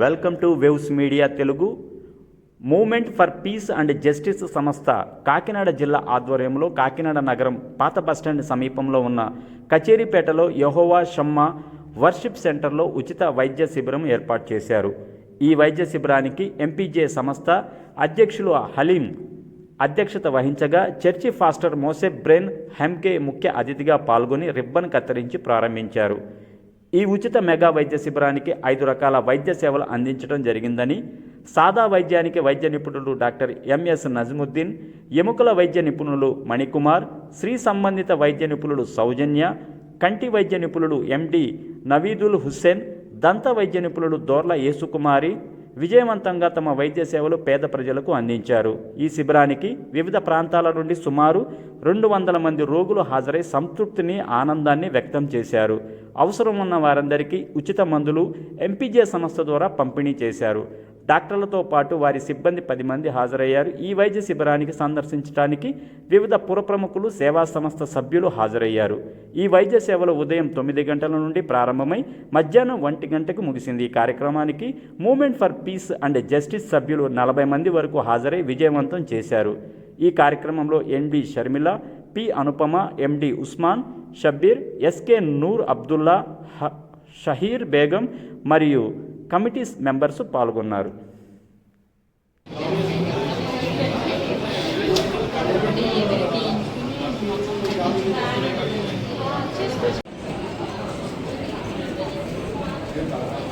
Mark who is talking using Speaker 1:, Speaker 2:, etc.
Speaker 1: Welcome to waves media Telugu. Movement for peace and justice సంస్థ కాకినాడ జిల్లా ఆధ్వర్యంలో కాకినాడ నగరం పాత బస్టాండ్ సమీపంలో ఉన్న కచేరీపేటలో యహోవా షమ్మ వర్షిప్ సెంటర్లో ఉచిత వైద్య శిబిరం ఏర్పాటు చేశారు. ఈ వైద్య శిబిరానికి ఎంపీజే సంస్థ అధ్యక్షులు హలీం అధ్యక్షత వహించగా చర్చి ఫాస్టర్ మోసెఫ్ బ్రెన్ హెమ్కే ముఖ్య అతిథిగా పాల్గొని రిబ్బన్ కత్తిరించి ప్రారంభించారు. ఈ ఉచిత మెగా వైద్య శిబిరానికి ఐదు రకాల వైద్య సేవలు అందించడం జరిగిందని సాదా వైద్యానికి వైద్య నిపుణులు డాక్టర్ ఎంఎస్ నజ్ముద్దీన్ ఎముకల వైద్య నిపుణులు మణికుమార్ స్త్రీ సంబంధిత వైద్య నిపుణులు సౌజన్య కంటి వైద్య నిపుణులు ఎండి నవీదుల్ హుస్సేన్ దంత వైద్య నిపుణులు దోర్ల యేసుకుమారి విజయవంతంగా తమ వైద్య సేవలు పేద ప్రజలకు అందించారు. ఈ శిబిరానికి వివిధ ప్రాంతాల నుండి సుమారు రెండు వందల మంది రోగులు హాజరై సంతృప్తిని ఆనందాన్ని వ్యక్తం చేశారు. అవసరం ఉన్న వారందరికీ ఉచిత మందులు ఎంపీజే సంస్థ ద్వారా పంపిణీ చేశారు. డాక్టర్లతో పాటు వారి సిబ్బంది పది మంది హాజరయ్యారు. ఈ వైద్య శిబిరానికి సందర్శించడానికి వివిధ పురప్రముఖులు సేవా సంస్థ సభ్యులు హాజరయ్యారు. ఈ వైద్య సేవలు ఉదయం తొమ్మిది గంటల నుండి ప్రారంభమై మధ్యాహ్నం ఒంటి గంటకు ముగిసింది. ఈ కార్యక్రమానికి movement for peace and justice సభ్యులు నలభై మంది వరకు హాజరై విజయవంతం చేశారు. ఈ కార్యక్రమంలో N B Sharmila P Anupama MD Usman Shabbir SK Noor Abdullah హ- షహీర్ బేగం మరియు కమిటీస్ మెంబర్స్ పాల్గొన్నారు Thank you.